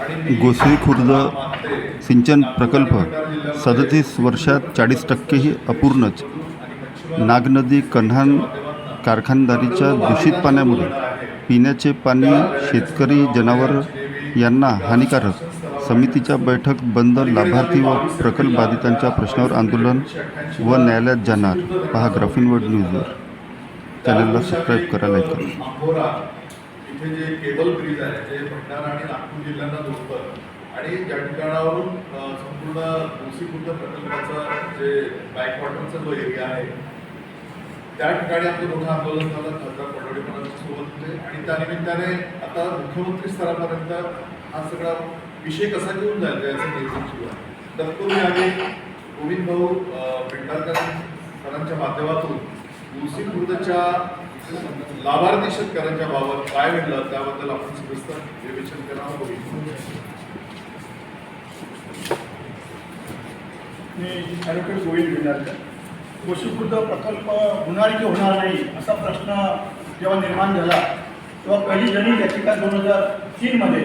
गोसरी खुर्द सिंचन प्रकल्प सदतीस वर्षात चाळीस टक्केही अपूर्णच. नागनदी कन्हान कारखानदारीच्या दूषित पाण्यामुळे पिण्याचे पाणी शेतकरी जनावर यांना हानिकारक. समितीच्या बैठक बंद लाभार्थी व प्रकल्प बाधितांच्या प्रश्नावर आंदोलन व न्यायालयात जाणार. पहा ग्राफिन वर्ल्ड न्यूजवर. चॅनलला सबस्क्राईब करा लाईक करा. इथे जे केबल ब्रिज आहे ते भंडारा आणि नागपूर जिल्ह्यांना जोडतं आणि ज्या ठिकाणावरून संपूर्ण मुसीपूर्ण प्रकल्पाचा जे बॅकवॉटरचा जो एरिया आहे त्या ठिकाणी आपलं मोठं आंदोलन झालं खासदार पडोडेपणाच्या सोबत होते. आणि त्या निमित्ताने आता मुख्यमंत्री स्तरापर्यंत हा सगळा विषय कसा घेऊन जायचा याचं नियोजन सुरू आहे. तत्पूर्वी आम्ही गोविंद भाऊ पेंढारकर सरांच्या माध्यमातून मुलसी लाभार्थी शेतकऱ्यांच्या बाबत काय घडलं त्याबद्दल आपण सविस्तर विवेचन करावं गोविंद मी ॲडव्होकेट गोविंद भिंडारकर गोशीखुर्द प्रकल्प होणार की होणार नाही असा प्रश्न जेव्हा निर्माण झाला तेव्हा पहिली जणी याचिका दोन हजार तीनमध्ये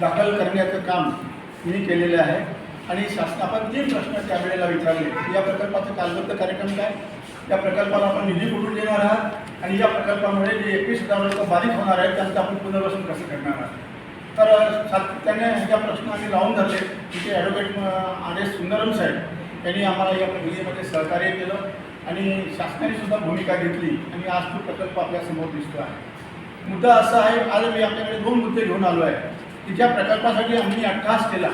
दाखल करण्याचं काम मी केलेलं आहे आणि शासनापण तीन प्रश्न त्यावेळेला विचारले. की या प्रकल्पाचा कालबद्ध कार्यक्रम काय? या प्रकल्पाला आपण निधी कुठून देणार आहात? आणि या प्रकल्पामुळे जे एकवीस हजार लोक बाधित होणार आहेत त्यांचं आपण पुनर्वसन कसं करणार आहात? तर सातत्याने ह्या प्रश्न आम्ही लावून धरले. तिथे ॲडव्होकेट आर एस सुंदरम साहेब यांनी आम्हाला या प्रक्रियेमध्ये सहकार्य केलं आणि शासनाने सुद्धा भूमिका घेतली आणि आज तो प्रकल्प आपल्यासमोर दिसतो आहे. मुद्दा असा आहे आज मी आपल्याकडे दोन मुद्दे घेऊन आलो आहे. की ज्या प्रकल्पासाठी आम्ही अट्टहास केला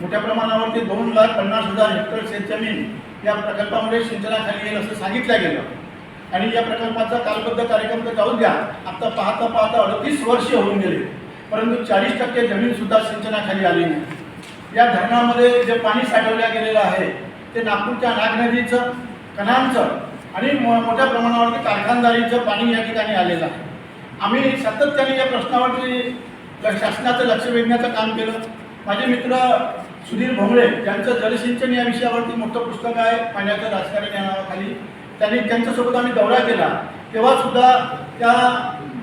मोठ्या प्रमाणावरती दोन लाख पन्नास हजार हेक्टर शेतजमीन या प्रकल्पामुळे सिंचनाखाली येईल असं सांगितलं गेलं. आणि या प्रकल्पाचा कालबद्ध कार्यक्रम तर जाऊन द्या. आता पाहता पाहता अडतीस वर्ष होऊन गेले. परंतु चाळीस टक्के जमीन सुद्धा सिंचनाखाली आली नाही. या धरणामध्ये जे पाणी साठवल्या गेलेलं आहे ते नागपूरच्या नाग नदीचं कणांचं आणि मो- मोठ्या प्रमाणावरती कारखानदारीचं पाणी या ठिकाणी आलेलं आहे. आम्ही सातत्याने या प्रश्नावरती शासनाचं लक्ष वेधण्याचं काम केलं. माझे मित्र सुधीर भोंगळे यांचं जलसिंचन या विषयावरती मोठं पुस्तक आहे पाण्याचं राजकारण या नावाखाली. त्यांनी त्यांच्यासोबत आम्ही दौरा केला. तेव्हा सुद्धा त्या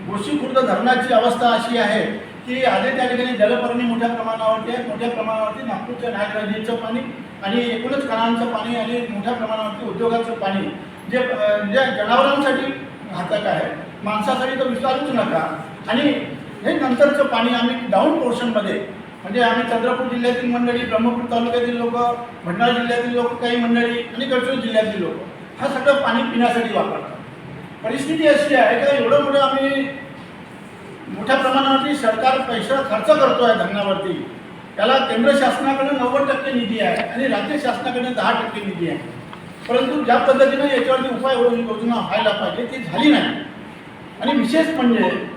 गोशीखुर्द धरणाची अवस्था अशी आहे की आधी त्या ठिकाणी जलपर्णी मोठ्या प्रमाणावरती आहे मोठ्या प्रमाणावरती नागपूरच्या नागराजीचं पाणी आणि एकूणच कणांचं पाणी आणि मोठ्या प्रमाणावरती उद्योगाचं पाणी. जे अं, जे जनावरांसाठी घातक आहे. माणसासाठी तर विचारूच नका. आणि हे नंतरचं पाणी आम्ही डाऊन पोर्शनमध्ये म्हणजे आम्ही चंद्रपूर जिल्ह्यातील मंडळी ब्रह्मपूर तालुक्यातील लोक भंडारा जिल्ह्यातील लोक काही मंडळी आणि गडचिरोली जिल्ह्यातील लोक हा सगळं पाणी पिण्यासाठी वापरतात. परिस्थिती अशी आहे का एवढं मोठं आम्ही मोठ्या प्रमाणावरती सरकार पैसा खर्च करतो आहे धरणावरती. त्याला केंद्र शासनाकडे नव्वद टक्के निधी आहे आणि राज्य शासनाकडे दहा टक्के निधी आहे. परंतु ज्या पद्धतीने याच्यावरती उपाय योजना व्हायला पाहिजे ती झाली नाही. आणि विशेष म्हणजे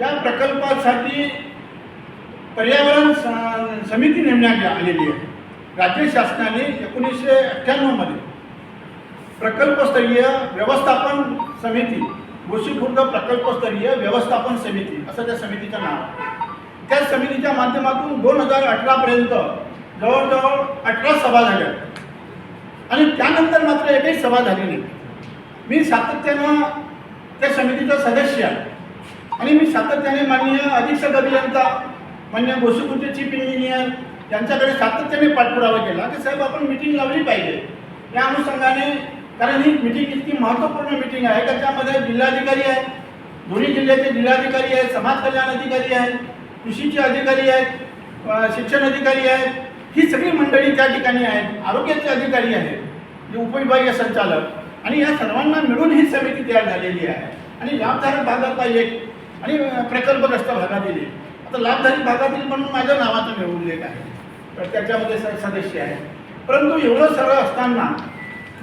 या प्रकल्पासाठी पर्यावरण स- समिती नेमण्यात आलेली आहे. राज्य शासनाने एकोणीसशे अठ्ठ्याण्णवमध्ये प्रकल्पस्तरीय व्यवस्थापन समिती गोशीखुर्द प्रकल्पस्तरीय व्यवस्थापन समिती असं त्या समितीचं नाव. आहे त्या समितीच्या माध्यमातून दोन हजार अठरापर्यंत जवळजवळ अठरा सभा झाल्या. आणि त्यानंतर मात्र एकही सभा झाली नाही. मी सातत्यानं त्या समितीचा सदस्य आहे. आणि मी सातत्याने माननीय अधीक्षक अभियंता मान्य गोशीखुर्दचे चीफ इंजिनियर यांच्याकडे सातत्याने पाठपुरावा केला. की साहेब आपण मिटिंग लावली पाहिजे. या अनुषंगाने कारण ही मिटिंग इतकी महत्त्वपूर्ण मिटिंग आहे. त्याच्यामध्ये जिल्हाधिकारी आहे दोन्ही जिल्ह्याचे जिल्हाधिकारी आहेत समाज कल्याण अधिकारी आहेत कृषीचे अधिकारी आहेत शिक्षण अधिकारी आहेत. ही सगळी मंडळी त्या ठिकाणी आहेत. आरोग्याचे अधिकारी आहेत. जे उपविभागीय संचालक. आणि या सर्वांना मिळून ही समिती तयार झालेली आहे. आणि लाभधारक भागातला एक आणि प्रकल्पग्रस्त भागातील एक. आता लाभधारक भागातील म्हणून माझ्या नावाचा मी उल्लेख आहे. तर त्याच्यामध्ये स- सदस्य आहे परंतु एवढं सगळं असताना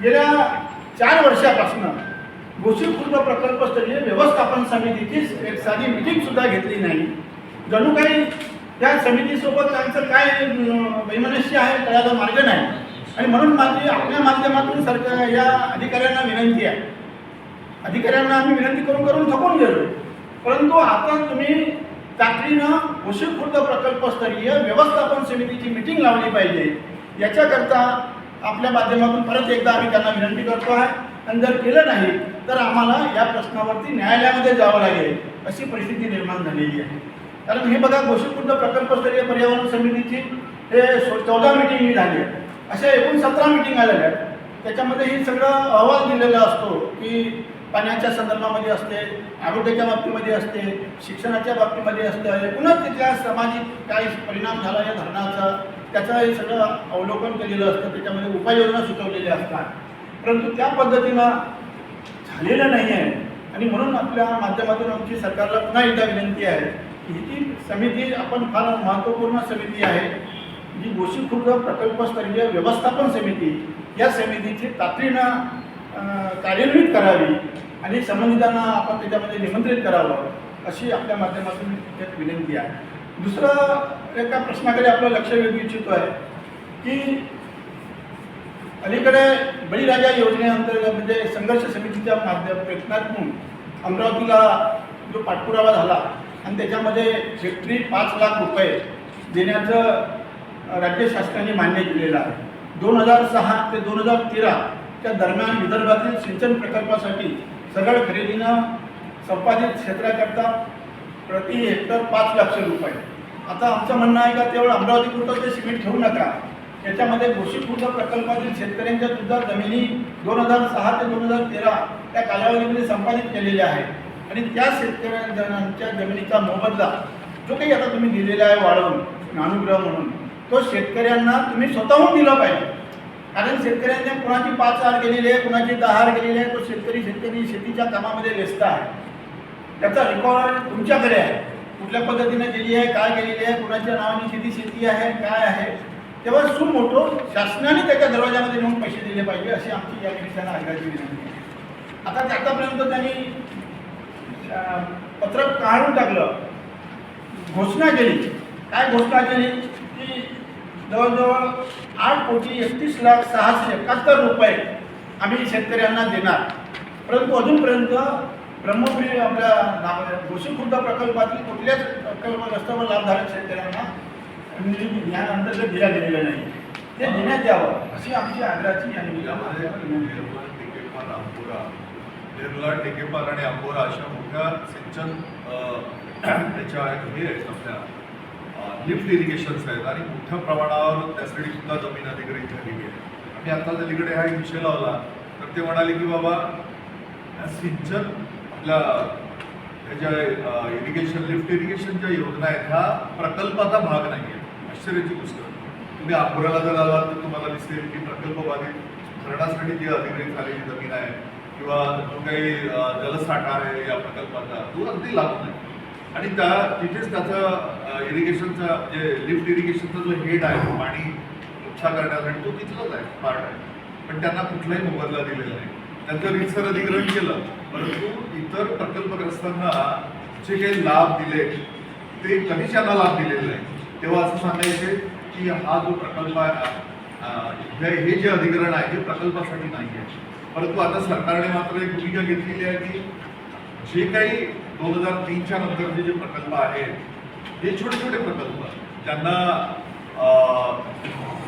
गेल्या चार वर्षापासून गोशीखुर्द प्रकल्पस्तरीय व्यवस्थापन समितीचीच एक साधी मिटिंगसुद्धा घेतली नाही. जणू काही त्या समितीसोबत त्यांचं काय वैमनस्य आहे कळायला मार्ग नाही. आणि म्हणून माझी आपल्या माध्यमातून सरकार या अधिकाऱ्यांना विनंती आहे. अधिकाऱ्यांना आम्ही विनंती करून करून थकून गेलो. परंतु आता तुम्ही तातडीनं गोशीखुर्द प्रकल्पस्तरीय व्यवस्थापन समितीची मिटिंग लावली पाहिजे. याच्याकरता आपल्या माध्यमातून परत एकदा आम्ही त्यांना विनंती करतो आहे. आणि जर केलं नाही तर आम्हाला या प्रश्नावरती न्यायालयामध्ये जावं लागेल अशी परिस्थिती निर्माण झालेली आहे. कारण हे बघा गोष्टीपूर्ण प्रकल्पस्तरीय पर्यावरण समितीची हे चौदा मिटिंग झाली आहे. अशा एकूण सतरा मिटिंग आलेल्या आहेत. त्याच्यामध्ये हे सगळं अहवाल दिलेला असतो की पाण्याच्या संदर्भामध्ये असते आरोग्याच्या बाबतीमध्ये असते शिक्षणाच्या बाबतीमध्ये असते. एकूणच तिथल्या सामाजिक काय परिणाम झाला या धरणाचा. त्याचं हे सगळं अवलोकन केलेलं असतं त्याच्यामध्ये उपाययोजना सुचवलेल्या असतात. परंतु त्या पद्धतीनं झालेलं नाही आहे आणि म्हणून आपल्या माध्यमातून आमची सरकारला पुन्हा एकदा विनंती आहे की ही ती समिती आपण फार महत्त्वपूर्ण समिती आहे. जी गोशी खुर्द प्रकल्पस्तरीय व्यवस्थापन समिती या समितीची तातडीनं कार्यान्वित करावी आणि संबंधितांना आपण त्याच्यामध्ये निमंत्रित करावं अशी आपल्या माध्यमातून त्यात विनंती आहे. दुसरं एका प्रश्नाकडे आपलं लक्ष वेधू इच्छितो आहे की अलीकडे बळीराजा योजनेअंतर्गत म्हणजे संघर्ष समितीच्या माध्यम प्रयत्नातून अमरावतीला जो पाठपुरावा झाला आणि त्याच्यामध्ये हेक्टरी पाच लाख रुपये देण्याचं राज्य शासनाने मान्य केलेलं आहे. दोन हजार सहा ते दोन हजार तेराच्या दरम्यान विदर्भातील सिंचन प्रकल्पासाठी सगळ खरेदीनं संपादित क्षेत्राकरता प्रति हेक्टर पाच लक्ष रुपये. आता आमचं म्हणणं आहे का तेवढं अमरावतीपुरतं ते सिमेंट ठेवू नका. त्याच्यामध्ये गोशीपूर्त प्रकल्पातील शेतकऱ्यांच्या सुद्धा जमिनी दोन हजार सहा ते दोन हजार तेरा त्या कालावधीमध्ये संपादित केलेल्या आहेत. आणि त्या शेतकऱ्यांच्या जमिनीचा मोबदला जो काही आता तुम्ही दिलेला आहे वाढवून अनुग्रह म्हणून तो शेतकऱ्यांना तुम्ही स्वतःहून दिला पाहिजे. कारण शेतकऱ्यांनी कुणाची पाच हार गेलेली आहे कुणाची दहा हार गेलेली आहे तो शेतकरी शेतकरी शेतीच्या कामामध्ये व्यस्त आहे. त्याचा रेकॉर्ड तुमच्याकडे आहे. कुठल्या पद्धतीने केली आहे काय केलेली आहे कुणाच्या नावाने किती शेती आहे काय आहे तेव्हा सुमोठो शासनाने त्याच्या दरवाजामध्ये नेऊन पैसे दिले पाहिजे अशी आमची या निमित्तानं आग्रहाची विनंती आहे. आता ते त्यांनी पत्रक काढून टाकलं. घोषणा केली. काय घोषणा केली? की जवळजवळ आठ कोटी एकतीस लाख सहाशे एकाहत्तर रुपये आम्ही शेतकऱ्यांना देणार. परंतु अजूनपर्यंत ब्रह्मपुरी आपल्या ना- गोशीखुर्द प्रकल्पातील कुठल्याच प्रकल्पग्रस्त व लाभधारक शेतकऱ्यांना या अंतर्गत दिला गेलेला नाही. ते देण्यात यावं अशी आमची आग्रहाची निर्मला टिकेपार आणि अंबोरा अशा मोठ्या सिंचन त्याच्या हे आहेत आपल्या लिफ्ट इरिगेशन्स आहेत आणि मोठ्या प्रमाणावर त्यासाठी सुद्धा जमीन अधिग्रहित झालेली आहे आणि आता अलीकडे हा एक विषय लावला तर ते म्हणाले की बाबा सिंचन आपल्या ह्याच्या इरिगेशन लिफ्ट इरिगेशनच्या योजना आहेत ह्या प्रकल्पाचा भाग नाही आहे आश्चर्याची गोष्ट. तुम्ही अकोल्याला जर आलात तर तुम्हाला दिसेल की प्रकल्पबाधित धरणासाठी जी अधिग्रहित झालेली जमीन आहे किंवा जो काही जलसाठा आहे या प्रकल्पाचा तो अगदी लागू नाही आणि त्या तिथेच त्याचा इरिगेशनचा म्हणजे लिफ्ट इरिगेशनचा जो हेड आहे पाणी उपसा करण्यासाठी तो तिथलाच आहे पार्ट आहे. पण त्यांना कुठलाही मोबदला दिलेला नाही. त्यांचं रितसर अधिग्रहण केलं. परंतु इतर प्रकल्पग्रस्तांना जे काही लाभ दिले ते कधीच त्यांना लाभ दिलेले नाही. तेव्हा असं सांगायचे की हा जो प्रकल्प आहे हे जे अधिग्रहण आहे हे प्रकल्पासाठी नाही आहे परंतु आता सरकारने मात्र एक भूमिका घेतलेली आहे की जे काही दोन हजार तीनच्या नंतरचे जे प्रकल्प आहेत हे छोटे छोटे प्रकल्प त्यांना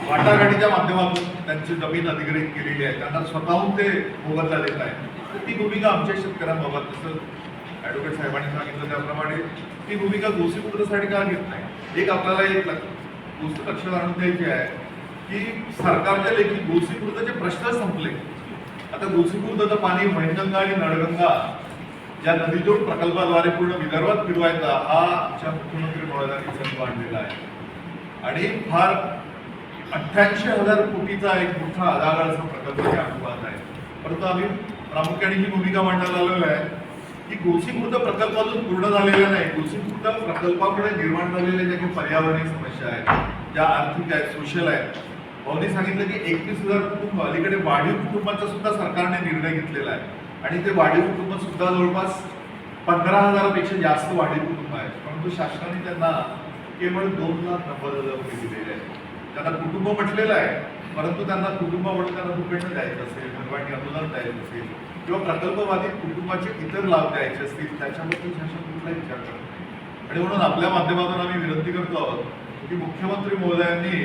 वाटाघाटीच्या माध्यमातून त्यांची जमीन अधिग्रहित केलेली आहे. त्यांना स्वतःहून ते मोबदला देत आहे ती भूमिका आमच्या शेतकऱ्यांबाबत जसं ॲडव्होकेट साहेबांनी सांगितलं त्याप्रमाणे ती भूमिका गोसीपुत्रासाठी का घेत नाही? एक आपल्याला एक गोष्ट लक्षात आणून द्यायची आहे की सरकारच्या लेखी गोसीपुर्दचे प्रश्न संपले. आता गोसीपुर्दचं पाणी वैनगंगा आणि नळगंगा या नदीजोड प्रकल्पाद्वारे पूर्ण विदर्भात फिरवायचा हा आमच्या मुख्यमंत्री महोदयांनी संप आणलेला आहे. आणि फार अठ्ठ्याऐंशी हजार कोटीचा एक मोठा आधाराचा प्रकल्प या अनुवाद आहे. परंतु आम्ही प्रामुख्याने ही भूमिका मांडायला आलेलो आहे की गोसीकृत प्रकल्प अजून पूर्ण झालेला नाही गोसीकृत प्रकल्पामुळे निर्माण झालेल्या ज्या काही पर्यावरणीय समस्या आहेत ज्या आर्थिक आहेत सोशल आहेत भाऊनी सांगितलं की एकवीस हजार कुटुंब अलीकडे वाढीव कुटुंबाचा सुद्धा सरकारने निर्णय घेतलेला आहे. आणि ते वाढीव कुटुंब सुद्धा जवळपास पंधरा हजारापेक्षा जास्त वाढीव कुटुंब आहेत. परंतु शासनाने त्यांना केवळ दोन लाख नव्वद हजार रुपये दिलेले आहेत. त्यांना कुटुंब म्हटलेलं आहे. परंतु त्यांना कुटुंब म्हणून त्यांना दुपट्ट द्यायचं असेल भगवानी अनुदान द्यायचं असेल किंवा प्रकल्पवादी कुटुंबाचे इतर लाभ द्यायचे असतील त्याच्याबद्दल शासन कुठला विचार करत नाही. आणि म्हणून आपल्या माध्यमातून आम्ही विनंती करतो आहोत की मुख्यमंत्री महोदयांनी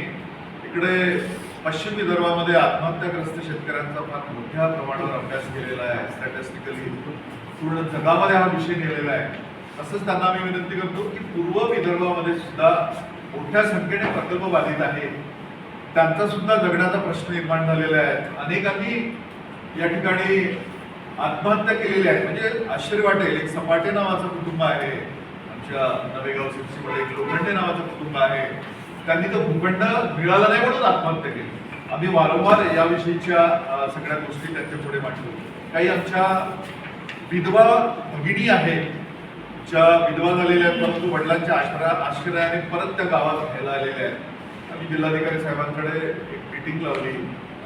इकडे पश्चिम विदर्भामध्ये आत्महत्याग्रस्त शेतकऱ्यांचा फार मोठ्या प्रमाणावर अभ्यास केलेला आहे स्टॅटिस्टिकली पूर्ण जगामध्ये हा विषय नेलेला आहे. तसंच त्यांना आम्ही विनंती करतो की पूर्व विदर्भामध्ये सुद्धा मोठ्या संख्येने प्रकल्प बाधित आहेत. त्यांचा सुद्धा जगण्याचा प्रश्न निर्माण झालेला आहे. अनेकांनी या ठिकाणी आत्महत्या केलेली आहे. म्हणजे आश्चर्य वाटेल. एक सपाटे नावाचं कुटुंब आहे. आमच्या नवेगाव सिटीमध्ये एक लोखंडे नावाचं कुटुंब आहे. त्यांनी तो भूखंड मिळाला नाही म्हणून आत्महत्या केली. आम्ही वारंवार याविषयीच्या सगळ्या गोष्टी त्यांच्या पुढे मांडतो. काही आमच्या विधवा भगिनी आहेत. च्या विधवा झालेल्या आहेत परंतु वडिलांच्या आश्रया आश्रयाने परत त्या गावात राहायला आलेल्या आहेत. आम्ही जिल्हाधिकारी साहेबांकडे एक मीटिंग लावली.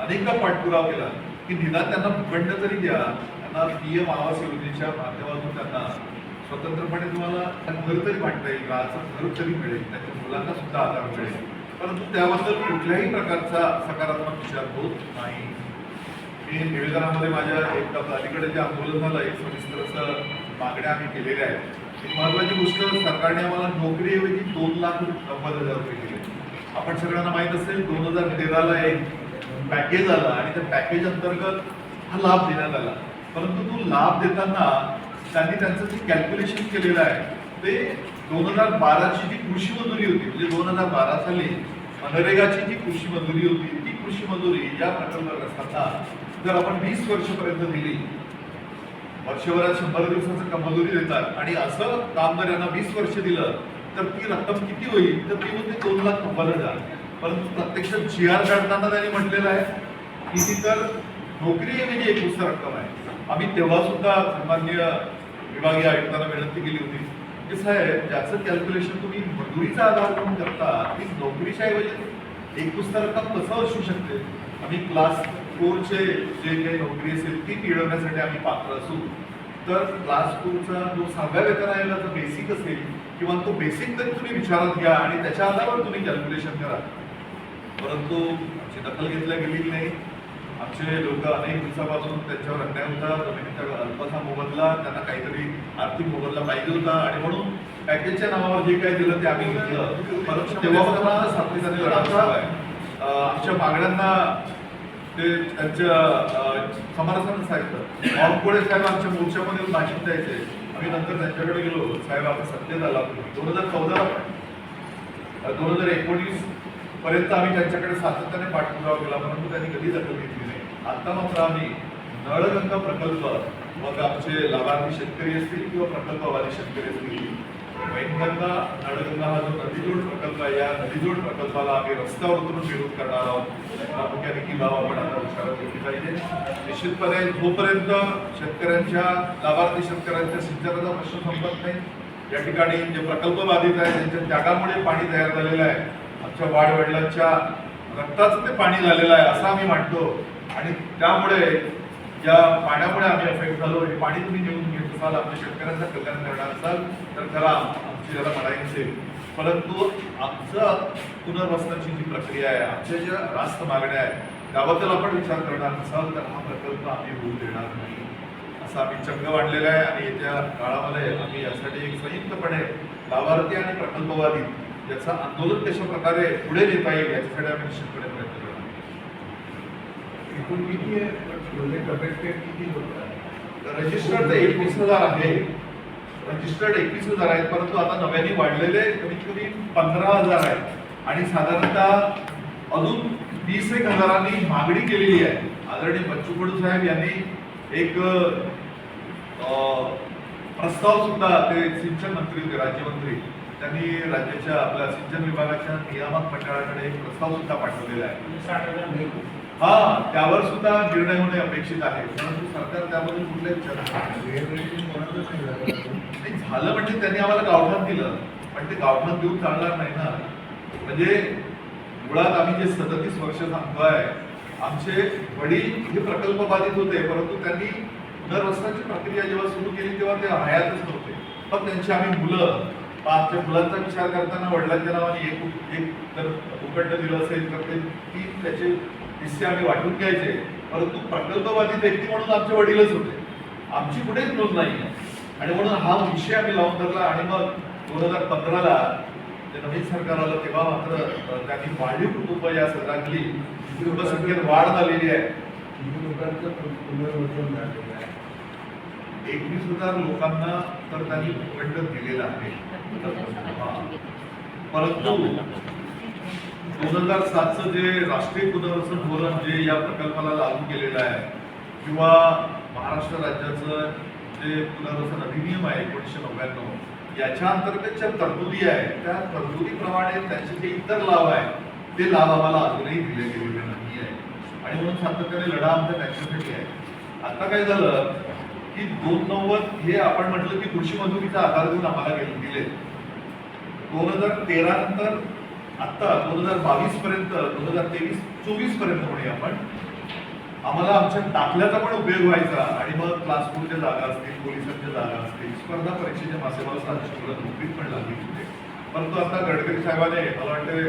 अनेकदा पाठपुरावा केला की निदान त्यांना भूखंड तरी द्या. त्यांना पी एम आवास योजनेच्या माध्यमातून त्यांना स्वतंत्रपणे तुम्हाला घर तरी वाटता येईल राहायचं घर तरी मिळेल त्यांच्या मुलांना सुद्धा आधार मिळेल. परंतु त्याबद्दल कुठल्याही प्रकारचा सकारात्मक विचार होत नाही. मी निवेदनामध्ये माझ्या एक अलीकडे जे आंदोलन झालं एक सविस्तर असं मागण्या आम्ही केलेल्या आहेत. महत्वाची गोष्ट सरकारने आम्हाला नोकरीऐवजी दोन लाख नव्वद हजार रुपये दिले. आपण सगळ्यांना माहीत असेल दोन हजार तेराला एक पॅकेज आला आणि त्या पॅकेज अंतर्गत हा लाभ देण्यात आला. परंतु तो लाभ देताना त्यांनी त्यांचं जे कॅल्क्युलेशन केलेलं आहे ते दोन हजार बाराची जी कृषी मंजुरी होती म्हणजे दोन हजार बारा साली मनरेगाची जी कृषी मंजुरी होती ती कृषी मंजुरी या प्रकल्पग्रस्तांना जर आपण वीस वर्षपर्यंत दिली वर्षभरात शंभर दिवसाचं का मजुरी देतात? आणि असं काम जर यांना वीस वर्ष दिलं तर ती रक्कम किती होईल? तर ती होते दोन लाख नव्वद हजार. परंतु प्रत्यक्षात जी आर काढताना त्यांनी म्हटलेलं आहे की ती तर नोकरी म्हणजे एक रक्कम आहे. आम्ही तेव्हा सुद्धा सन्मान्य विभागीय आयुक्तांना विनंती केली होती की साहेब ज्याचं कॅल्क्युलेशन तुम्ही मजुरीचा आधार करून करता ती नोकरीच्या ऐवजी एक पुस्तक रक्कम कसं असू शकते? आम्ही क्लास फोरचे जे काही नोकरी असेल ती मिळवण्यासाठी आम्ही पात्र असू. तर क्लास टूचा जो सहाव्या वेतन आयोगाचा बेसिक असेल किंवा तो बेसिक तरी तुम्ही विचारात घ्या आणि त्याच्या आधारावर तुम्ही कॅल्क्युलेशन करा. परंतु आमची दखल घेतल्या गेलेली नाही. आमचे लोक अनेक दिवसापासून त्यांच्यावर अन्याय होता. जमिनीचा अल्पसा मोबदला त्यांना काहीतरी आर्थिक मोबदला पाहिजे होता आणि म्हणून पॅकेजच्या नावावर जे काही दिलं ते आम्ही घेतलं. परंतु तेव्हा सातत्याने सातवी आहे. आमच्या मागण्यांना ते त्यांच्या अं, समर्थन साहेब साहेब आमच्या मोर्चामध्ये येऊन भाषण द्यायचे. आम्ही नंतर त्यांच्याकडे गेलो. साहेब आपण सत्तेत आला दोन हजार चौदा दोन हजार एकोणीस पर्यंत आम्ही त्यांच्याकडे सातत्याने पाठपुरावा केला. परंतु त्यांनी कधी दखल घेतली नाही. आता मात्र आम्ही नळगंगा प्रकल्प मग आमचे लाभार्थी शेतकरी असतील किंवा प्रकल्पवादी शेतकरी असतील वैनगंगा नळगंगा हा जो नदीजोड प्रकल्प आहे या नदीजोड प्रकल्पाला आम्ही रस्त्यावर उतरून विरोध करणार आहोत. प्रामुख्याने की बाब आपण आता विचारात घेतली पाहिजे. निश्चितपणे जोपर्यंत शेतकऱ्यांच्या लाभार्थी शेतकऱ्यांच्या सिंचनाचा प्रश्न संपत नाही या ठिकाणी जे प्रकल्प बाधित आहे त्यांच्या त्यागामुळे पाणी तयार झालेलं आहे आमच्या वाडवडिलांच्या रक्ताचं ते पाणी झालेलं आहे असं आम्ही मांडतो आणि त्यामुळे या पाण्यामुळे आम्ही अफेक्ट झालो. हे पाणी तुम्ही नेऊन तुम्हाला आपल्या शेतकऱ्यांचं कल्याण करणार असाल तर त्याला आमची त्याला लढाई नसेल परंतु आमचं पुनर्वसनाची जी प्रक्रिया आहे आमच्या ज्या रास्त मागण्या आहेत त्याबद्दल आपण विचार करणार नसाल तर हा प्रकल्प आम्ही होऊ देणार नाही. असा आम्ही चंग वाढलेला आहे आणि येत्या काळामध्ये आम्ही यासाठी एक संयुक्तपणे लाभार्थी आणि प्रकल्पवादी याचं आंदोलन कशा प्रकारे पुढे नेता येईल याच्यासाठी आम्ही निश्चितपणे प्रयत्न करणार. एकूण किती आहे? म्हणजे किती होतात रजिस्टर्ड तर एकवीस हजार आहे. रजिस्टर्ड एकवीस हजार आहेत परंतु आता नव्याने वाढलेले कमीत कमी पंधरा हजार आहेत आणि साधारणतः अजून वीस एक हजारांनी मागणी केलेली आहे. आदरणीय बच्चू कडू साहेब यांनी एक प्रस्ताव सुद्धा ते सिंचन मंत्री होते राज्यमंत्री. त्यांनी राज्याच्या आपल्या सिंचन विभागाच्या नियामक मंडळाकडे एक प्रस्ताव सुद्धा पाठवलेला आहे. हा त्यावर सुद्धा निर्णय होणे अपेक्षित आहे. परंतु सरकार त्याबद्दल कुठले विचार झालं म्हणजे त्यांनी आम्हाला गावठाण दिलं. पण ते गावठाण देऊन चालणार नाही ना. म्हणजे मुळात आम्ही जे सदतीस वर्ष सांगतोय आमचे वडील हे प्रकल्प बाधित होते परंतु त्यांनी पुनर्वसनाची प्रक्रिया जेव्हा सुरू केली तेव्हा ते हयातच नव्हते. पण त्यांची आम्ही मुलं आमच्या मुलांचा विचार करताना वडिलांच्या नावाने एक एक तर उकड्ड दिलं असेल तर ते तीन त्याचे हिस्से आम्ही वाटून घ्यायचे. परंतु प्रकल्पवादी व्यक्ती म्हणून आमचे वडीलच होते. आमची कुठेच नोंद नाही. आहे आणि म्हणून हा विषय आम्ही लावून धरला आणि मग दोन हजार पंधराला जे नवीन सरकार आलं तेव्हा मात्र त्यांनी वाढीव कुटुंब या सदरातली कुटुंबसंख्येत वाढ झालेली आहे. किती लोकांचं पुनर्वसन झालेलं आहे. एकवीस हजार लोकांना तर त्यांनी फंड दिलेला आहे. परंतु दोन हजार सातचं जे राष्ट्रीय पुनर्वसन धोरण जे या प्रकल्पाला लागू केलेलं आहे किंवा महाराष्ट्र राज्याचं जे पुनर्वसन अधिनियम आहे एकोणीसशे नव्याण्णव याच्या अंतर्गत ज्या तरतुदी आहे त्या तरतुदीप्रमाणे त्याचे जे इतर लाभ आहे ते लाभ आम्हाला अजूनही दिले गेलेले नाही आहे आणि म्हणून सातत्याने लढा आमच्या त्यांच्यासाठी आहे. आता काय झालं की दोन नव्वद हे आपण म्हटलं की कृषी मंजुरीचा आधार घेऊन आम्हाला गेले. दिले दोन हजार तेरा नंतर आत्ता दोन हजार बावीस पर्यंत दोन हजार तेवीस चोवीसपर्यंत म्हणूया आपण. आम्हाला आमच्या दाखल्याचा पण उपयोग व्हायचा आणि मग क्लास फोरच्या जागा असतील पोलिसांच्या जागा असतील स्पर्धा परीक्षेच्या मासेमाल सातशे नोकरीत पण लागली होते. परंतु आता गडकरी साहेबाने मला वाटते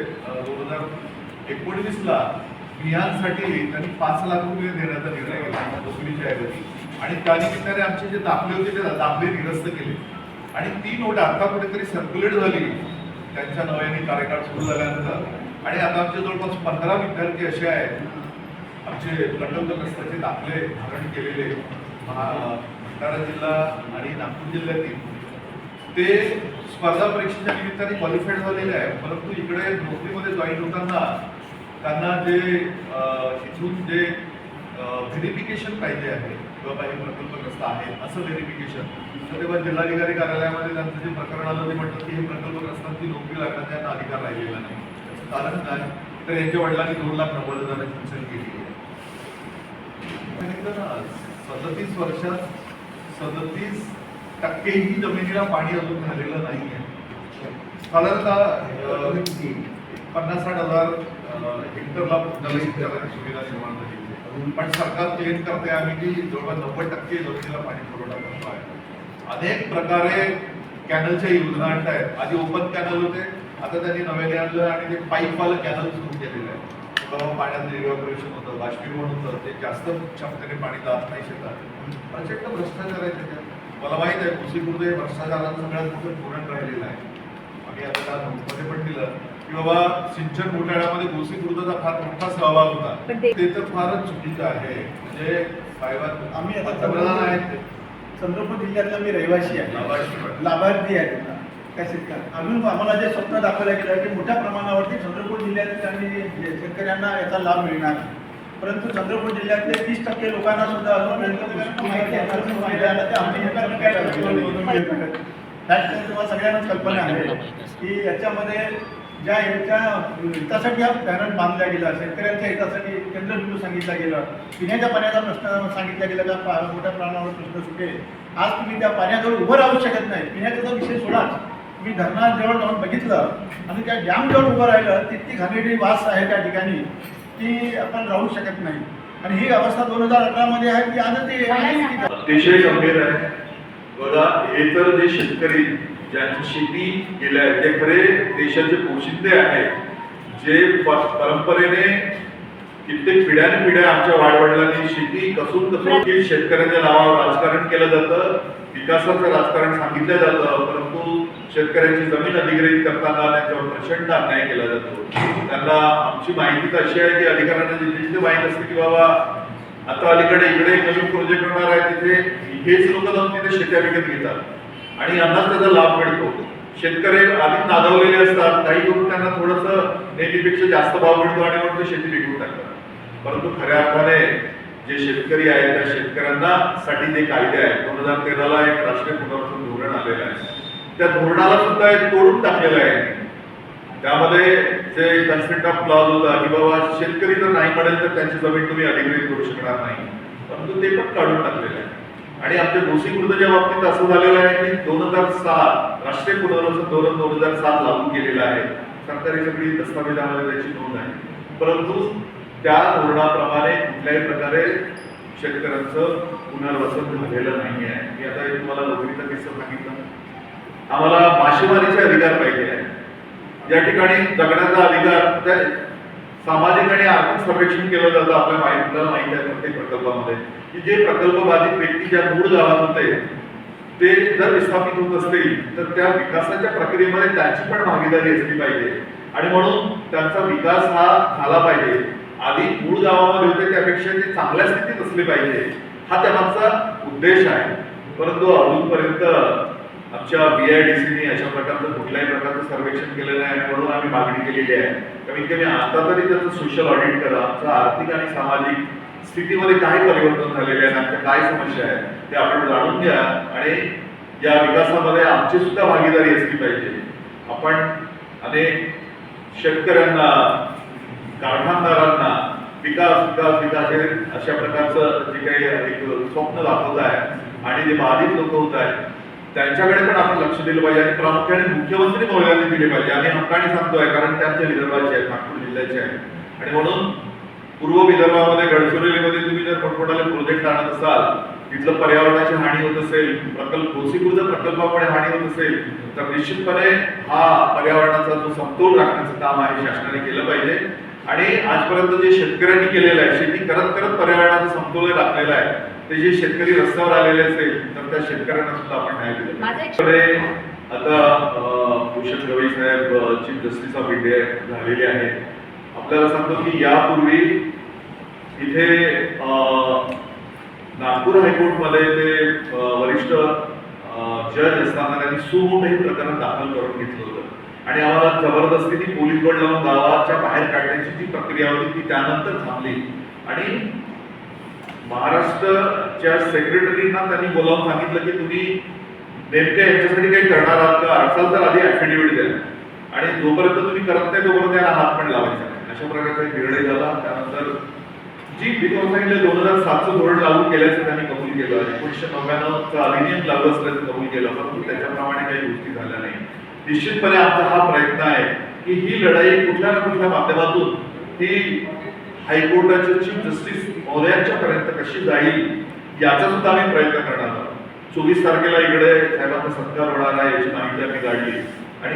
दोन हजार एकोणवीसला बियांसाठी त्यांनी पाच लाख रुपये देण्याचा निर्णय घेतला वसुलीच्या ऐवजी. आणि त्यानिमित्ताने आमचे जे दाखले होते ते दाखले निरस्त केले. आणि ती नोट आता कुठेतरी सर्क्युलेट झाली. त्यांच्या नव्याने कार्यकाळ सुरू झाल्यानंतर आणि आता आमचे जवळपास पंधरा विद्यार्थी असे आहेत. आमचे प्रकल्पग्रस्ताचे दाखले धारण केलेले भंडारा जिल्हा आणि नागपूर जिल्ह्यातील. ते स्पर्धा परीक्षेच्या निमित्ताने क्वालिफाईड झालेले आहे परंतु इकडे नोकरीमध्ये जॉईन होताना त्यांना जे इथून जे व्हेरिफिकेशन पाहिजे आहे किंवा हे प्रकल्पग्रस्त आहेत. असं व्हेरिफिकेशन तर तेव्हा जिल्हाधिकारी कार्यालयामध्ये त्यांचं जे प्रकरण आलं ते म्हणतात की हे प्रकल्पग्रस्तांची नोकरी लागण्याचा त्यांना अधिकार राहिलेला नाही. त्याचं कारण काय? तर यांच्या वडिलांनी दोन लाख नव्वद हजार उचल केली आहे. सदतीस वर्षात सदतीस टक्केही जमिनीला पाणी अजून झालेलं नाही आहे साधारणतः पन्नास साठ हजार हेक्टरला जलसिंचनाची सुविधा निर्माण झाली. आहे. पण सरकार क्लेम करते आम्ही की जवळपास नव्वद टक्के जनतेला पाणी पुरवठा करतो आहे. अनेक प्रकारे कॅनलच्या योजना आणत आहेत आधी ओपन कॅनल होते आता त्यांनी नव्याने आणलं आणि ते पाईपवालं कॅनल सुरू केलेलं आहे. तेव्हा पाण्याचं इव्हॅपोरेशन होतं बाष्पीभवन होतं ते जास्त क्षमतेने पाणी जात नाही शेतात. प्रचंड भ्रष्टाचार आहे त्याच्यात. मला माहीत आहे कृषीपूर्व हे भ्रष्टाचाराचं सगळ्यात मोठं धोरण राहिलेलं आहे. आम्ही आता त्या नोटमध्ये पण दिलं. की बाबा सिंचन घोटाळ्यामध्ये गोसीकृताचा फार मोठा सहभाग होता. ते- तर फारच चुकीचं आहे. म्हणजे आम्ही आता पंतप्रधान आहेत. चंद्रपूर जिल्ह्यातला मी रहिवासी आहे. लाभार्थी आहे त्या अजून आम्हाला जे स्वप्न दाखवलं गेलं आहे की मोठ्या प्रमाणावरती चंद्रपूर जिल्ह्यातील आणि जे शेतकऱ्यांना याचा लाभ मिळणार परंतु चंद्रपूर जिल्ह्यातले तीस टक्के लोकांना सुद्धा अजून तुम्हाला सगळ्यांनाच कल्पना आहे. की याच्यामध्ये ज्या ह्याच्या हितासाठी हा पॅनल बांधला गेला शेतकऱ्यांच्या हितासाठी केंद्रबिंदू सांगितला गेला पिण्याच्या पाण्याचा प्रश्न सांगितला गेला त्या मोठ्या प्रमाणावर प्रश्न सुटेल आज तुम्ही त्या पाण्याजवळ उभं राहू शकत नाही. पिण्याचा तर विषय सोडाच तुम्ही धरणाजवळ जाऊन बघितलं आणि त्या डॅमजवळ उभं राहिलं तितकी घाणेरडी वास आहे त्या ठिकाणी की आपण राहू शकत नाही. आणि ही अवस्था दोन हजार अठरामध्ये आहे की आजच ती अतिशय गंभीर आहे. बघा हे तर जे शेतकरी ज्यांची शेती केल्या आहे ते खरे देशाचे पोशिंदे आहेत जे परंपरेने कित्येक पिढ्याने पिढ्या आमच्या वाडवडिलांनी शेती कसून कसून शेतकऱ्यांच्या नावावर राजकारण केलं जातं विकासाचं राजकारण सांगितलं जातं परंतु शेतकऱ्यांची जमीन अधिग्रहित करताना त्यांच्यावर प्रचंड अन्याय केला जातो. त्यांना आमची माहिती तर अशी आहे की अधिकाऱ्यांना जिथे जिथे माहीत असते की बाबा आता अलीकडे इकडे नवीन प्रोजेक्ट होणार आहे तिथे हेच लोक जाऊन तिथे शेत्या विकत घेतात. आणि यांनाच त्याचा लाभ मिळतो. शेतकरी अधिक नादवलेले असतात. काही लोक त्यांना थोडस नेहमीपेक्षा जास्त भाव मिळतो आणि मग ते शेती विकून टाकतात. परंतु खऱ्या अर्थाने जे शेतकरी आहेत त्या शेतकऱ्यांना साठी जे कायदे आहेत दोन हजार तेराला एक राष्ट्रीय पुनर्वसन धोरण आलेलं आहे. त्या धोरणाला सुद्धा एक तोडून टाकलेलं आहे. त्यामध्ये जे कन्सेप्ट ऑफ क्लॉज होता की बाबा शेतकरी जर नाही पडेल तर त्यांची जमीन तुम्ही अधिग्रहित करू शकणार नाही. परंतु ते पण काढून टाकलेलं आहे. आणि आमच्या दोषीकृतच्या बाबतीत असं झालेलं आहे की दोन हजार सात राष्ट्रीय पुनर्वसन धोरण दोन हजार सात लागू केलेलं आहे. सरकारी सगळी दस्तावेजामध्ये त्याची नोंद आहे. परंतु त्या धोरणाप्रमाणे कुठल्याही प्रकारे शेतकऱ्यांचं पुनर्वसन झालेलं नाही आहे. मी आता तुम्हाला नोकरीचा किस्सा सांगितलं. आम्हाला मासेमारीचे अधिकार पाहिजे आहे या ठिकाणी जगण्याचा अधिकार त्या सामाजिक आणि आर्थिक सर्वेक्षण केलं जातं आपल्या माहिती आपल्याला माहिती आहे प्रत्येक प्रकल्पामध्ये. की जे प्रकल्प बाधित व्यक्ती ज्या मूळ गावात होते ते जर विस्थापित होत असतील तर त्या विकासाच्या प्रक्रियेमध्ये त्यांची पण भागीदारी असली पाहिजे. आणि म्हणून त्यांचा विकास हा झाला पाहिजे. आधी मूळ गावामध्ये होते त्यापेक्षा ते चांगल्या स्थितीत असले पाहिजे. हा त्यामागचा उद्देश आहे. परंतु अजूनपर्यंत आमच्या बी आय डी सीने अशा प्रकारचं कुठल्याही प्रकारचं सर्वेक्षण केलेलं आहे आणि म्हणून आम्ही मागणी केलेली आहे. कमीत कमी आता तरी त्याचं सोशल ऑडिट करा. आमचं आर्थिक आणि सामाजिक स्थितीमध्ये काय परिवर्तन झालेले आहे आमच्या काय समस्या आहेत ते आपण जाणून घ्या आणि या विकासामध्ये आमची सुद्धा भागीदारी असली पाहिजे. आपण अनेक शेतकऱ्यांना कारखानदारांना विकास विकास विकास हे अशा प्रकारचं जे काही एक स्वप्न दाखवत आहे आणि जे बाधित लोक होत आहेत त्यांच्याकडे पण आपण लक्ष दिलं पाहिजे आणि प्रामुख्याने मुख्यमंत्री महोदयांनी दिले पाहिजे. आम्ही हक्काने सांगतोय कारण त्यांच्या विदर्भाचे आहेत नागपूर जिल्ह्याचे आहेत. आणि म्हणून पूर्व विदर्भामध्ये गडचिरोलीमध्ये तुम्ही जर मोठमोठाले प्रोजेक्ट आणत असाल तिथलं पर्यावरणाची हानी होत असेल प्रकल्प गोसीकृत प्रकल्पामुळे हानी होत असेल तर निश्चितपणे हा पर्यावरणाचा जो समतोल राखण्याचं काम आहे शासनाने केलं पाहिजे. आणि आजपर्यंत जे शेतकऱ्यांनी केलेलं आहे शेती करत करत पर्यावरणाचा समतोल राखलेला आहे ते जे शेतकरी रस्त्यावर आलेले असेल तर त्या शेतकऱ्यांना सुद्धा आपण न्याय दिला. आता भूषण गवई साहेब चीफ जस्टिस ऑफ इंडिया झालेले आहेत. आपल्याला सांगतो की यापूर्वी इथे नागपूर हायकोर्टमध्ये ते वरिष्ठ जज असताना त्यांनी सुमोठ हे प्रकरण दाखल करून घेतलं होतं. आणि आम्हाला जबरदस्तीने पोलीस बळ लावून गावाच्या बाहेर काढण्याची जी प्रक्रिया होती ती त्यानंतर थांबली. आणि महाराष्ट्रच्या सेक्रेटरीना त्यांनी बोलावून सांगितलं की तुम्ही नेमक्या याच्यासाठी काही करणार आहात का? असाल तर आधी ॲफिडेव्हिट द्या. आणि जोपर्यंत तुम्ही करत नाही तोपर्यंत त्याला हात पण लावायचा अशा प्रकारचा एक निर्णय झाला. त्यानंतर जी मी दोन हजार सातचं धोरण लागू केल्याचं त्यांनी कबूल केलं. एकोणीसशे नव्याण्णवचा अधिनियम लागू असल्याचं कबूल केलं. परंतु त्याच्याप्रमाणे काही गोष्टी झाल्या नाही. निश्चितपणे आमचा हा प्रयत्न आहे की ही लढाई कुठल्या ना कुठल्या माध्यमातून ही हायकोर्टाचे चीफ जस्टिस महोदयांच्या पर्यंत कशी जाईल याचा सुद्धा आम्ही प्रयत्न करणार आहोत. चोवीस तारखेला इकडे साहेबांचा सत्कार होणार आहे याची माहिती आम्ही काढली आणि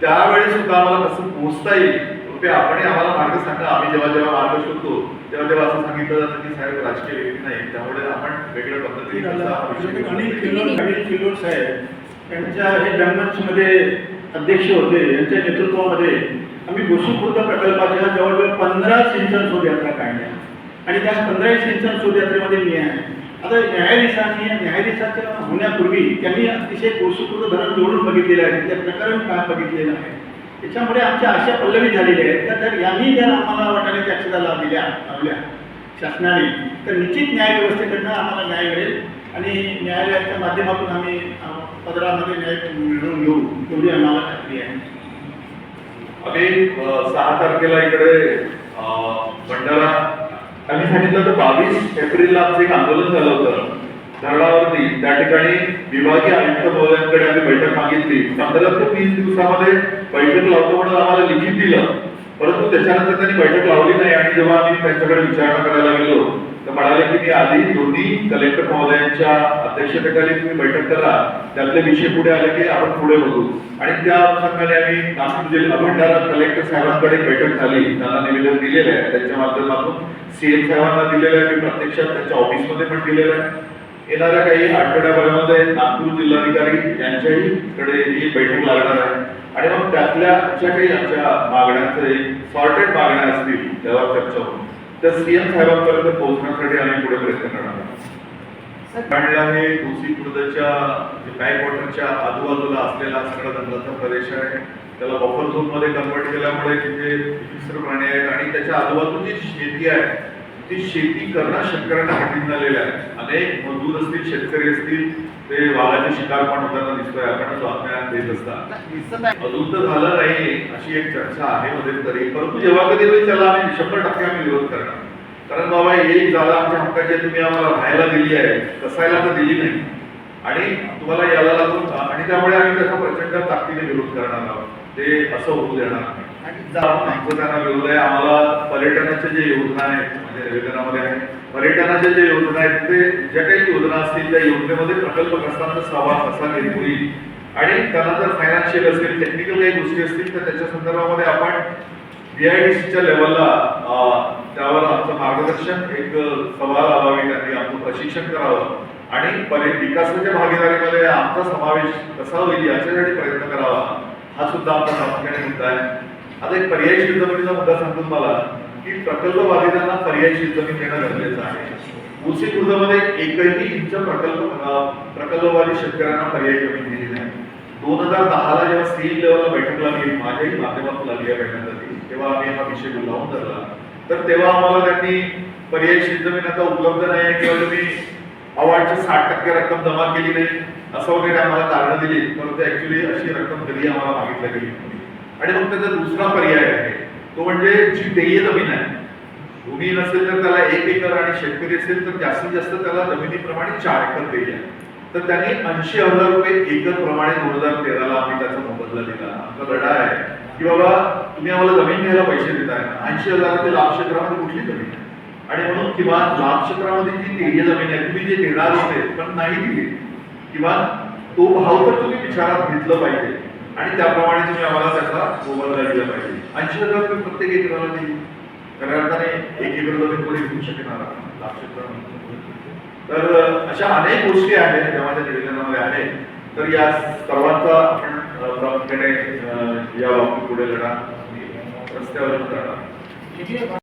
त्यावेळी सुद्धा आम्हाला कसं पोहोचता येईल. कृपया आपण आम्हाला मार्ग सांगा. आम्ही जेव्हा जेव्हा मार्ग शोधतो तेव्हा तेव्हा असं सांगितलं जातं की साहेब राजकीय व्यक्ती नाही त्यामुळे आपण वेगळ्या पद्धतीने. अनिल किल्लोर साहेब त्यांच्या हे जनमंचमध्ये अध्यक्ष होते. यांच्या नेतृत्वामध्ये आम्ही गोसू खुर्द प्रकल्पाच्या जवळजवळ पंधरा सिंचन शोधयात्रा काढल्या. आणि त्या पंधरा सिंचन शोधयात्रेमध्ये मी आहे. आता न्यायाधीशांनी न्यायाधीशाच्या होण्यापूर्वी त्यांनी अतिशय गोसूकृत धरण जोडून बघितलेलं आहे. त्या प्रकरण काय बघितलेलं आहे? त्याच्यामुळे आमच्या आशा पल्लवी झालेल्या आहेत. का तर यांनी जर आम्हाला वाटाण्याच्या अक्षता दिल्या लावल्या शासनाने. तर निश्चित न्याय व्यवस्थेकडनं आम्हाला न्याय मिळेल. आणि न्यायालयाच्या माध्यमातून आम्ही पदरामध्ये न्याय मिळवून घेऊ एवढी आम्हाला खात्री आहे. आम्ही सहा तारखेला इकडे भंडारा आम्ही सांगितलं तर बावीस एप्रिलला आमचं एक आंदोलन झालं होतं. धरणावरती त्या ठिकाणी विभागीय आयुक्त महोदयांकडे आम्ही बैठक मागितली. पंधरा ते दिवसामध्ये बैठक लावतो म्हणून आम्हाला लिखित दिलं. परंतु त्याच्यानंतर त्यांनी बैठक लावली नाही आणि जेव्हा आम्ही त्यांच्याकडे विचारणा करायला गेलो तर म्हणाले की मी आधी दोन्ही कलेक्टर महोदयांच्या अध्यक्षतेखाली तुम्ही बैठक करा त्यातले विषय पुढे आले की आपण पुढे बघू. आणि त्या अनुषंगाने आम्ही नागपूर जिल्हा भंडारा कलेक्टर साहेबांकडे बैठक झाली. त्यांना निवेदन दिलेलं आहे. त्यांच्या माध्यमातून सीएम साहेबांना दिलेलं आहे. मी प्रत्यक्षात त्यांच्या ऑफिसमध्ये पण दिलेलं आहे. येणाऱ्या काही आठवड्याभरामध्ये नागपूर जिल्हाधिकारी यांच्याही कडे ही बैठक लागणार आहे. आणि मग त्यातल्या ज्या काही आमच्या मागण्यांचं एक सॉर्टेड मागण्या असतील त्यावर चर्चा होऊन त्या सीएम साहेबांपर्यंत पोहोचण्यासाठी आम्ही पुढे प्रयत्न करणार आहोत. कांडला हे कोसी खुर्दच्या बॅकवॉटरच्या आजूबाजूला असलेला सगळा जंगलाचा प्रदेश आहे. त्याला बफर झोनमध्ये कन्वर्ट केल्यामुळे तिथे विचित्र प्राणी आहेत आणि त्याच्या आजूबाजूची जी शेती आहे ती शेती करणं शेतकऱ्यांना कठीण झालेलं आहे. अनेक मजदूर असतील शेतकरी असतील ते वाघाचे शिकार पण होताना दिसतोय. आपण बातम्या देत असतात अजून तर झालं नाही अशी एक चर्चा आहे मध्ये तरी. परंतु जेव्हा कधी त्याला आम्ही शंभर टक्के आम्ही विरोध करणार. कारण बाबा एक जागा आमच्या हक्काची तुम्ही आम्हाला राहायला दिली आहे. कसायला तर दिली नाही. आणि तुम्हाला याला लागून आणि त्यामुळे आम्ही त्याचा प्रचंड ताकदीने विरोध करणार आहोत. ते असं होऊ देणार नाही. त्यांना विरोध आहे. आम्हाला पर्यटनाच्या जे योजना आहेत म्हणजे निवेदनामध्ये आहे पर्यटनाच्या जे योजना आहेत ते ज्या काही योजना असतील त्या योजनेमध्ये प्रकल्पग्रस्तांचा सहभाग कसा घेत होईल? आणि त्यांना जर फायनान्शियल असेल टेक्निकल काही गोष्टी असतील तर त्याच्या संदर्भामध्ये आपण बीआयडीसीच्या लेवलला त्यावर आमचं मार्गदर्शन एक सभा लावावी त्यांनी आमचं प्रशिक्षण करावं. आणि पर्य विकासाच्या भागीदारीमध्ये आमचा समावेश कसा होईल याच्यासाठी प्रयत्न करावा. हा सुद्धा आमचा प्रामुख्याने मुद्दा आहे. आता एक पर्यायी शेतजमिनीचा मुद्दा सांगतो मला की प्रकल्प बाधितांना पर्यायी शेतजमीन देणं गरजेचं आहे. ऊसी खुर्दमध्ये एकही इंच प्रकल्प प्रकल्पवादी शेतकऱ्यांना पर्यायी जमीन दिली नाही. दोन हजार दहाला जेव्हा स्टेट लेवलला बैठक लागली माझ्याही माध्यमातून लागली या बैठकासाठी तेव्हा आम्ही हा विषय बोलावून धरला. तर तेव्हा आम्हाला त्यांनी पर्यायी शेतजमीन आता उपलब्ध नाही आहे किंवा तुम्ही अवॉर्डची साठ टक्के रक्कम जमा केली नाही असं वगैरे आम्हाला कारण दिली. परंतु ऍक्च्युली अशी रक्कम कधी आम्हाला मागितली गेली आणि मग त्याचा दुसरा पर्याय आहे तो म्हणजे जी देय जमीन आहे. भूमी नसेल तर त्याला एक एकर आणि शेतकरी असेल तर जास्तीत जास्त त्याला जमिनीप्रमाणे चार एकर देय आहे. तर त्यांनी ऐंशी हजार रुपये एकर प्रमाणे दोन हजार तेराला आम्ही त्याचा मोबदला दिला. आमचा लढा आहे. की बाबा तुम्ही आम्हाला जमीन घ्यायला पैसे देताय. ऐंशी हजार ते लाभ क्षेत्रामध्ये कुठली जमीन आहे? आणि म्हणून किंवा लाभ क्षेत्रामध्ये जी देय जमीन आहे तुम्ही जे देणार होते पण नाही दिली किंवा तो भाव तर तुम्ही विचारात घेतलं पाहिजे. आणि त्याप्रमाणे तुम्ही आम्हाला त्याचा मोबदला दिला पाहिजे. ऐंशी हजार रुपये प्रत्येक एकराला दिली खऱ्या अर्थाने एक एकर जमीन कोणी घेऊ शकणार लाभ क्षेत्रामध्ये. तर अशा अनेक गोष्टी आहेत ज्या निवेदनामध्ये आहेत. तर या सर्वांचा आपण प्रामुख्याने या बाबतीत पुढे लढा रस्त्यावर